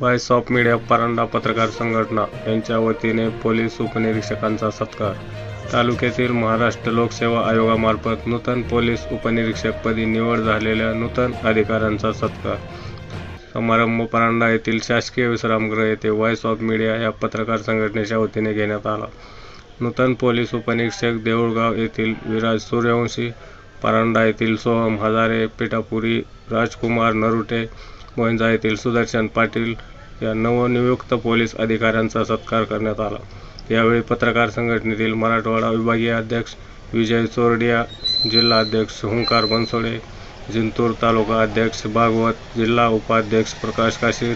Voice of media Paranda पत्रकार संघटना यांच्या वतीने पोलीस उपनिरीक्षकांचा सत्कार. तालुक्यातील महाराष्ट्र लोकसेवा आयोगामार्फत नूतन पोलीस उपनिरीक्षकपदी निवड झालेल्या नूतन अधिकाऱ्यांचा सत्कार. समारंभ परांडा येथील शासकीय विश्रामगृह येथे व्हॉइस ऑफ मीडिया या पत्रकार संघटनेच्या वतीने घेण्यात आला. नूतन पोलीस उपनिरीक्षक देऊळगाव येथील विराज सूर्यवंशी परांडा येथील सोहम हजारे पिठापुरी राजकुमार नरुटे मोहिंजा येथील सुदर्शन पाटील या नवनियुक्त पोलीस अधिकाऱ्यांचा सत्कार करण्यात आला. यावेळी पत्रकार संघटनेतील मराठवाडा विभागीय अध्यक्ष विजय चोरडिया जिल्हा अध्यक्ष हुंकार बनसोडे जिंतूर तालुका अध्यक्ष भागवत जिल्हा उपाध्यक्ष प्रकाश काशीर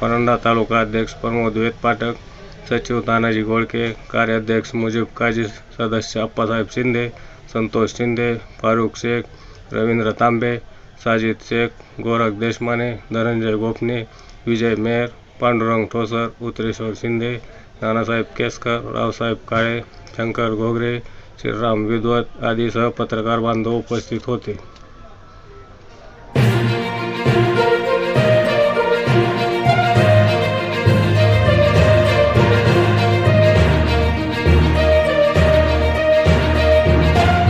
परांडा तालुका अध्यक्ष प्रमोद वेद पाठक सचिव तानाजी गोळके कार्याध्यक्ष मुजीब काजी सदस्य अप्पासाहेब शिंदे संतोष शिंदे फारुख शेख रवींद्र तांबे साजिद शेख गोरख देशमाने धनंजय गोपने विजय मेहर पांडुरंग ठोसर उत्रेश्वर शिंदे नानासाहेब केसकर रावसाहेब काळे शंकर घोगरे श्रीराम विद्वत आदी सह पत्रकार बांधव उपस्थित होते.